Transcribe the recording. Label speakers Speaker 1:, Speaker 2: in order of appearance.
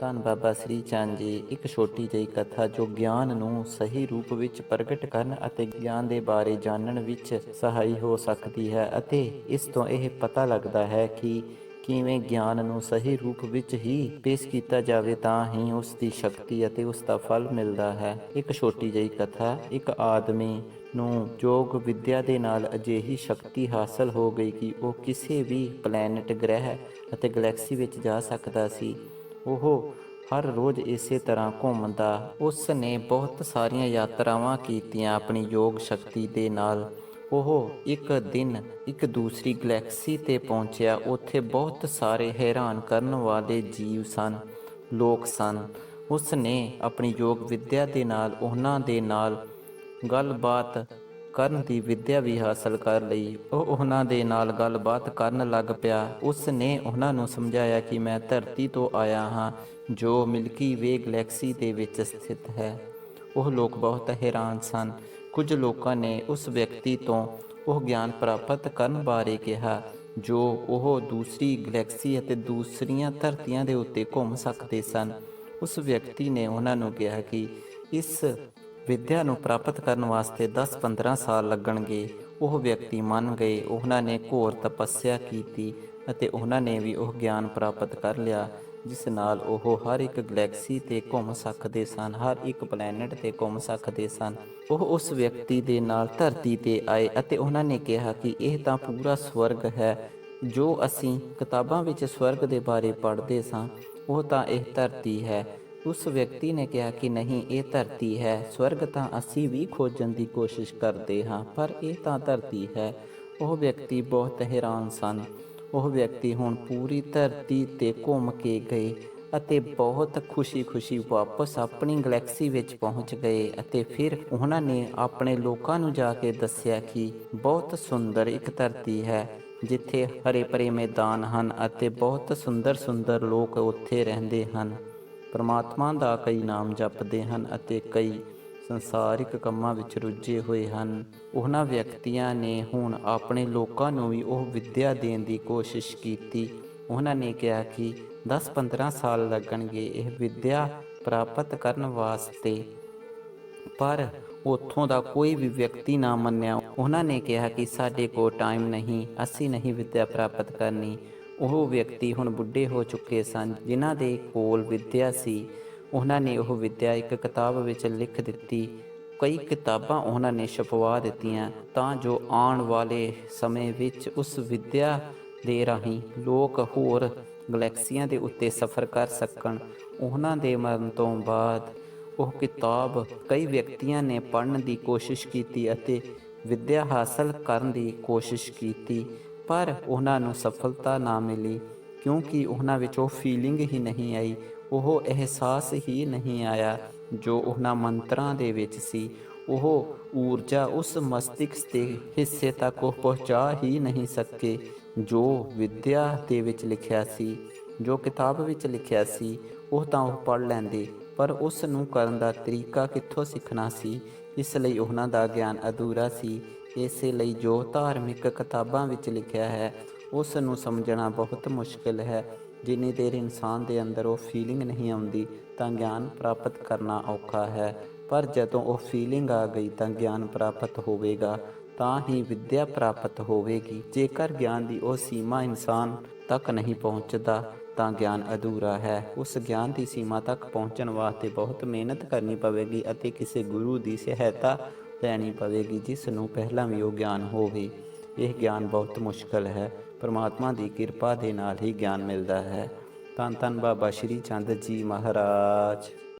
Speaker 1: ਧੰਨ ਬਾਬਾ ਸ੍ਰੀ ਚੰਦ ਜੀ, ਇੱਕ ਛੋਟੀ ਜਿਹੀ ਕਥਾ ਜੋ ਗਿਆਨ ਨੂੰ ਸਹੀ ਰੂਪ ਵਿੱਚ ਪ੍ਰਗਟ ਕਰਨ ਅਤੇ ਗਿਆਨ ਦੇ ਬਾਰੇ ਜਾਣਨ ਵਿੱਚ ਸਹਾਈ ਹੋ ਸਕਦੀ ਹੈ ਅਤੇ ਇਸ ਤੋਂ ਇਹ ਪਤਾ ਲੱਗਦਾ ਹੈ ਕਿ ਕਿਵੇਂ ਗਿਆਨ ਨੂੰ ਸਹੀ ਰੂਪ ਵਿੱਚ ਹੀ ਪੇਸ਼ ਕੀਤਾ ਜਾਵੇ ਤਾਂ ਹੀ ਉਸ ਦੀ ਸ਼ਕਤੀ ਅਤੇ ਉਸ ਦਾ ਫਲ ਮਿਲਦਾ ਹੈ। ਇੱਕ ਛੋਟੀ ਜਿਹੀ ਕਥਾ, ਇੱਕ ਆਦਮੀ ਨੂੰ ਯੋਗ ਵਿਦਿਆ ਦੇ ਨਾਲ ਅਜਿਹੀ ਸ਼ਕਤੀ ਹਾਸਲ ਹੋ ਗਈ ਕਿ ਉਹ ਕਿਸੇ ਵੀ ਪਲੈਨਟ ਗ੍ਰਹਿ ਅਤੇ ਗੈਲੈਕਸੀ ਵਿੱਚ ਜਾ ਸਕਦਾ ਸੀ। ਉਹ ਹਰ ਰੋਜ਼ ਇਸੇ ਤਰ੍ਹਾਂ ਘੁੰਮਦਾ। ਉਸ ਨੇ ਬਹੁਤ ਸਾਰੀਆਂ ਯਾਤਰਾਵਾਂ ਕੀਤੀਆਂ ਆਪਣੀ ਯੋਗ ਸ਼ਕਤੀ ਦੇ ਨਾਲ। ਉਹ ਇੱਕ ਦਿਨ ਇੱਕ ਦੂਸਰੀ ਗੈਲੈਕਸੀ ਤੇ ਪਹੁੰਚਿਆ। ਉੱਥੇ ਬਹੁਤ ਸਾਰੇ ਹੈਰਾਨ ਕਰਨ ਵਾਲੇ ਜੀਵ ਸਨ, ਲੋਕ ਸਨ। ਉਸ ਨੇ ਆਪਣੀ ਯੋਗ ਵਿਦਿਆ ਦੇ ਨਾਲ, ਉਹਨਾਂ ਦੇ ਨਾਲ ਗੱਲਬਾਤ ਕਰਨ ਦੀ ਵਿੱਦਿਆ ਵੀ ਹਾਸਲ ਕਰ ਲਈ। ਉਹ ਉਹਨਾਂ ਦੇ ਨਾਲ ਗੱਲਬਾਤ ਕਰਨ ਲੱਗ ਪਿਆ। ਉਸ ਨੇ ਉਹਨਾਂ ਨੂੰ ਸਮਝਾਇਆ ਕਿ ਮੈਂ ਧਰਤੀ ਤੋਂ ਆਇਆ ਹਾਂ, ਜੋ ਮਿਲਕੀ ਵੇ ਗੈਲੈਕਸੀ ਦੇ ਵਿੱਚ ਸਥਿਤ ਹੈ। ਉਹ ਲੋਕ ਬਹੁਤ ਹੈਰਾਨ ਸਨ। ਕੁਝ ਲੋਕਾਂ ਨੇ ਉਸ ਵਿਅਕਤੀ ਤੋਂ ਉਹ ਗਿਆਨ ਪ੍ਰਾਪਤ ਕਰਨ ਬਾਰੇ ਕਿਹਾ, ਜੋ ਉਹ ਦੂਸਰੀ ਗੈਲੈਕਸੀ ਅਤੇ ਦੂਸਰੀਆਂ ਧਰਤੀਆਂ ਦੇ ਉੱਤੇ ਘੁੰਮ ਸਕਦੇ ਸਨ। ਉਸ ਵਿਅਕਤੀ ਨੇ ਉਹਨਾਂ ਨੂੰ ਕਿਹਾ ਕਿ ਇਸ ਵਿੱਦਿਆ ਨੂੰ ਪ੍ਰਾਪਤ ਕਰਨ ਵਾਸਤੇ 10-15 ਸਾਲ ਲੱਗਣਗੇ। ਉਹ ਵਿਅਕਤੀ ਮੰਨ ਗਏ। ਉਹਨਾਂ ਨੇ ਘੋਰ ਤਪੱਸਿਆ ਕੀਤੀ ਅਤੇ ਉਹਨਾਂ ਨੇ ਵੀ ਉਹ ਗਿਆਨ ਪ੍ਰਾਪਤ ਕਰ ਲਿਆ, ਜਿਸ ਨਾਲ ਉਹ ਹਰ ਇੱਕ ਗੈਲੈਕਸੀ ਤੇ ਘੁੰਮ ਸਕਦੇ ਸਨ, ਹਰ ਇੱਕ ਪਲੈਨਟ ਤੇ ਘੁੰਮ ਸਕਦੇ ਸਨ। ਉਹ ਉਸ ਵਿਅਕਤੀ ਦੇ ਨਾਲ ਧਰਤੀ ਤੇ ਆਏ ਅਤੇ ਉਹਨਾਂ ਨੇ ਕਿਹਾ ਕਿ ਇਹ ਤਾਂ ਪੂਰਾ ਸਵਰਗ ਹੈ। ਜੋ ਅਸੀਂ ਕਿਤਾਬਾਂ ਵਿੱਚ ਸਵਰਗ ਦੇ ਬਾਰੇ ਪੜ੍ਹਦੇ ਸਾਂ, ਉਹ ਤਾਂ ਇਹ ਧਰਤੀ ਹੈ। ਉਸ ਵਿਅਕਤੀ ਨੇ ਕਿਹਾ ਕਿ ਨਹੀਂ, ਇਹ ਧਰਤੀ ਹੈ। ਸਵਰਗ ਤਾਂ ਅਸੀਂ ਵੀ ਖੋਜਣ ਦੀ ਕੋਸ਼ਿਸ਼ ਕਰਦੇ ਹਾਂ, ਪਰ ਇਹ ਤਾਂ ਧਰਤੀ ਹੈ। ਉਹ ਵਿਅਕਤੀ ਬਹੁਤ ਹੈਰਾਨ ਸਨ। ਉਹ ਵਿਅਕਤੀ ਹੁਣ ਪੂਰੀ ਧਰਤੀ ਤੇ ਘੁੰਮ ਕੇ ਗਏ ਅਤੇ ਬਹੁਤ ਖੁਸ਼ੀ-ਖੁਸ਼ੀ ਵਾਪਸ ਆਪਣੀ ਗੈਲੈਕਸੀ ਵਿੱਚ ਪਹੁੰਚ ਗਏ ਅਤੇ ਫਿਰ ਉਹਨਾਂ ਨੇ ਆਪਣੇ ਲੋਕਾਂ ਨੂੰ ਜਾ ਕੇ ਦੱਸਿਆ ਕਿ ਬਹੁਤ ਸੁੰਦਰ ਇੱਕ ਧਰਤੀ ਹੈ, ਜਿੱਥੇ ਹਰੇ ਭਰੇ ਮੈਦਾਨ ਹਨ ਅਤੇ ਬਹੁਤ ਸੁੰਦਰ-ਸੁੰਦਰ ਲੋਕ ਉੱਥੇ ਰਹਿੰਦੇ ਹਨ। ਪਰਮਾਤਮਾ ਦਾ ਕਈ ਨਾਮ ਜਪਦੇ ਹਨ ਅਤੇ ਕਈ ਸੰਸਾਰਿਕ ਕੰਮਾਂ ਵਿੱਚ ਰੁੱਝੇ ਹੋਏ ਹਨ। ਉਹਨਾਂ ਵਿਅਕਤੀਆਂ ਨੇ ਹੁਣ ਆਪਣੇ ਲੋਕਾਂ ਨੂੰ ਵੀ ਉਹ ਵਿੱਦਿਆ ਦੇਣ ਦੀ ਕੋਸ਼ਿਸ਼ ਕੀਤੀ। ਉਹਨਾਂ ਨੇ ਕਿਹਾ ਕਿ 10-15 ਸਾਲ ਲੱਗਣਗੇ ਇਹ ਵਿੱਦਿਆ ਪ੍ਰਾਪਤ ਕਰਨ ਵਾਸਤੇ। ਪਰ ਉੱਥੋਂ ਦਾ ਕੋਈ ਵੀ ਵਿਅਕਤੀ ਨਾ ਮੰਨਿਆ। ਉਹਨਾਂ ਨੇ ਕਿਹਾ ਕਿ ਸਾਡੇ ਕੋਲ ਟਾਈਮ ਨਹੀਂ, ਅਸੀਂ ਨਹੀਂ ਵਿੱਦਿਆ ਪ੍ਰਾਪਤ ਕਰਨੀ। ਉਹ ਵਿਅਕਤੀ ਹੁਣ ਬੁੱਢੇ ਹੋ ਚੁੱਕੇ ਸਨ, ਜਿਨ੍ਹਾਂ ਦੇ ਕੋਲ ਵਿੱਦਿਆ ਸੀ। ਉਹਨਾਂ ਨੇ ਉਹ ਵਿੱਦਿਆ ਇੱਕ ਕਿਤਾਬ ਵਿੱਚ ਲਿਖ ਦਿੱਤੀ। ਕਈ ਕਿਤਾਬਾਂ ਉਹਨਾਂ ਨੇ ਛਪਵਾ ਦਿੱਤੀਆਂ ਤਾਂ ਜੋ ਆਉਣ ਵਾਲੇ ਸਮੇਂ ਵਿੱਚ ਉਸ ਵਿੱਦਿਆ ਦੇ ਰਾਹੀਂ ਲੋਕ ਹੋਰ ਗਲੈਕਸੀਆਂ ਦੇ ਉੱਤੇ ਸਫ਼ਰ ਕਰ ਸਕਣ। ਉਹਨਾਂ ਦੇ ਮਰਨ ਤੋਂ ਬਾਅਦ ਉਹ ਕਿਤਾਬ ਕਈ ਵਿਅਕਤੀਆਂ ਨੇ ਪੜ੍ਹਨ ਦੀ ਕੋਸ਼ਿਸ਼ ਕੀਤੀ ਅਤੇ ਵਿੱਦਿਆ ਹਾਸਲ ਕਰਨ ਦੀ ਕੋਸ਼ਿਸ਼ ਕੀਤੀ। ਪਰ ਉਹਨਾਂ ਨੂੰ ਸਫਲਤਾ ਨਾ ਮਿਲੀ, ਕਿਉਂਕਿ ਉਹਨਾਂ ਵਿੱਚ ਉਹ ਫੀਲਿੰਗ ਹੀ ਨਹੀਂ ਆਈ, ਉਹ ਅਹਿਸਾਸ ਹੀ ਨਹੀਂ ਆਇਆ ਜੋ ਉਹਨਾਂ ਮੰਤਰਾਂ ਦੇ ਵਿੱਚ ਸੀ। ਉਹ ਊਰਜਾ ਉਸ ਮਸਤਿਸ਼ਕ ਦੇ ਹਿੱਸੇ ਤੱਕ ਉਹ ਪਹੁੰਚਾ ਹੀ ਨਹੀਂ ਸਕੇ, ਜੋ ਵਿਦਿਆ ਦੇ ਵਿੱਚ ਲਿਖਿਆ ਸੀ, ਜੋ ਕਿਤਾਬ ਵਿੱਚ ਲਿਖਿਆ ਸੀ, ਉਹ ਤਾਂ ਉਹ ਪੜ੍ਹ ਲੈਂਦੇ, ਪਰ ਉਸ ਨੂੰ ਕਰਨ ਦਾ ਤਰੀਕਾ ਕਿੱਥੋਂ ਸਿੱਖਣਾ ਸੀ? ਇਸ ਲਈ ਉਹਨਾਂ ਦਾ ਗਿਆਨ ਅਧੂਰਾ ਸੀ। ਇਸੇ ਲਈ ਜੋ ਧਾਰਮਿਕ ਕਿਤਾਬਾਂ ਵਿੱਚ ਲਿਖਿਆ ਹੈ ਉਸ ਨੂੰ ਸਮਝਣਾ ਬਹੁਤ ਮੁਸ਼ਕਿਲ ਹੈ। ਜਿੰਨੀ ਦੇਰ ਇਨਸਾਨ ਦੇ ਅੰਦਰ ਉਹ ਫੀਲਿੰਗ ਨਹੀਂ ਆਉਂਦੀ, ਤਾਂ ਗਿਆਨ ਪ੍ਰਾਪਤ ਕਰਨਾ ਔਖਾ ਹੈ। ਪਰ ਜਦੋਂ ਉਹ ਫੀਲਿੰਗ ਆ ਗਈ, ਤਾਂ ਗਿਆਨ ਪ੍ਰਾਪਤ ਹੋਵੇਗਾ, ਤਾਂ ਹੀ ਵਿਦਿਆ ਪ੍ਰਾਪਤ ਹੋਵੇਗੀ। ਜੇਕਰ ਗਿਆਨ ਦੀ ਉਹ ਸੀਮਾ ਇਨਸਾਨ ਤੱਕ ਨਹੀਂ ਪਹੁੰਚਦਾ, ਤਾਂ ਗਿਆਨ ਅਧੂਰਾ ਹੈ। ਉਸ ਗਿਆਨ ਦੀ ਸੀਮਾ ਤੱਕ ਪਹੁੰਚਣ ਵਾਸਤੇ ਬਹੁਤ ਮਿਹਨਤ ਕਰਨੀ ਪਵੇਗੀ ਅਤੇ ਕਿਸੇ ਗੁਰੂ ਦੀ ਸਹਾਇਤਾ ਲੈਣੀ ਪਵੇਗੀ ਜਿਸ ਨੂੰ ਪਹਿਲਾਂ ਵੀ ਉਹ ਗਿਆਨ ਹੋਵੇ, ਇਹ ਗਿਆਨ ਬਹੁਤ ਮੁਸ਼ਕਲ ਹੈ। ਪਰਮਾਤਮਾ ਦੀ ਕਿਰਪਾ ਦੇ ਨਾਲ ਹੀ ਗਿਆਨ ਮਿਲਦਾ ਹੈ। ਧੰਨ ਧੰਨ ਬਾਬਾ ਸ਼੍ਰੀ ਚੰਦ ਜੀ ਮਹਾਰਾਜ।